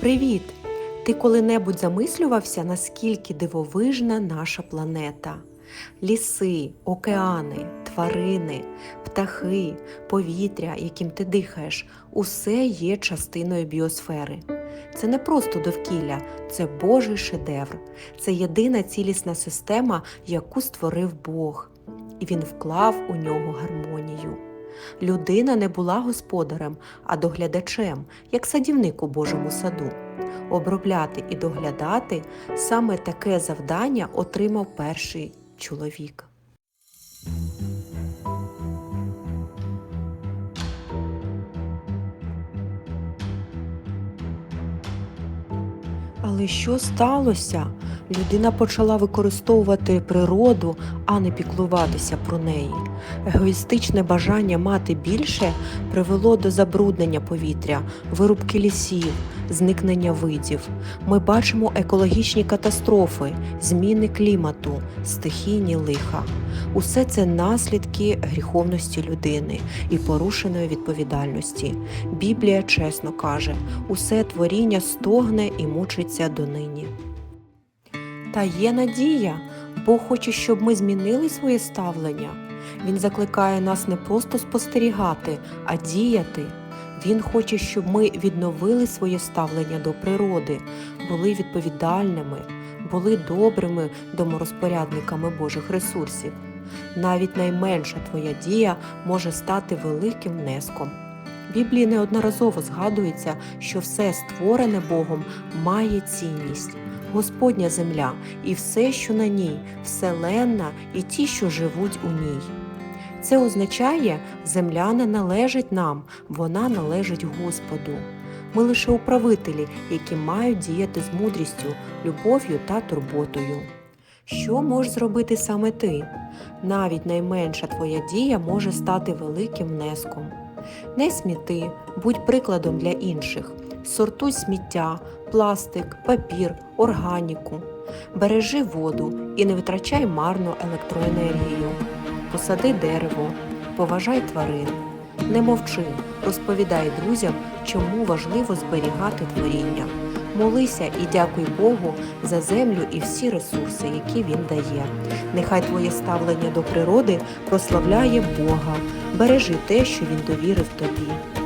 Привіт! Ти коли-небудь замислювався, наскільки дивовижна наша планета? Ліси, океани, тварини, птахи, повітря, яким ти дихаєш, усе є частиною біосфери. Це не просто довкілля, це Божий шедевр. Це єдина цілісна система, яку створив Бог, і він вклав у нього гармонію. Людина не була господарем, а доглядачем, як садівник у Божому саду. Обробляти і доглядати саме таке завдання отримав перший чоловік. Але що сталося? Людина почала використовувати природу, а не піклуватися про неї. Егоїстичне бажання мати більше привело до забруднення повітря, вирубки лісів, зникнення видів. Ми бачимо екологічні катастрофи, зміни клімату, стихійні лиха. Усе це наслідки гріховності людини і порушеної відповідальності. Біблія чесно каже: усе творіння стогне і мучиться донині. Та є надія, Бог хоче, щоб ми змінили своє ставлення. Він закликає нас не просто спостерігати, а діяти. Він хоче, щоб ми відновили своє ставлення до природи, були відповідальними, були добрими доморозпорядниками Божих ресурсів. Навіть найменша твоя дія може стати великим внеском. В Біблії неодноразово згадується, що все створене Богом має цінність. Господня земля і все, що на ній, вселенна і ті, що живуть у ній. Це означає, земля не належить нам, вона належить Господу. Ми лише управителі, які мають діяти з мудрістю, любов'ю та турботою. Що можеш зробити саме ти? Навіть найменша твоя дія може стати великим внеском. Не сміти, будь прикладом для інших. Сортуй сміття, пластик, папір, органіку. Бережи воду і не витрачай марно електроенергію. Посади дерево, поважай тварин. Не мовчи, розповідай друзям, чому важливо зберігати творіння. Молися і дякуй Богу за землю і всі ресурси, які Він дає. Нехай твоє ставлення до природи прославляє Бога. Бережи те, що Він довірив тобі.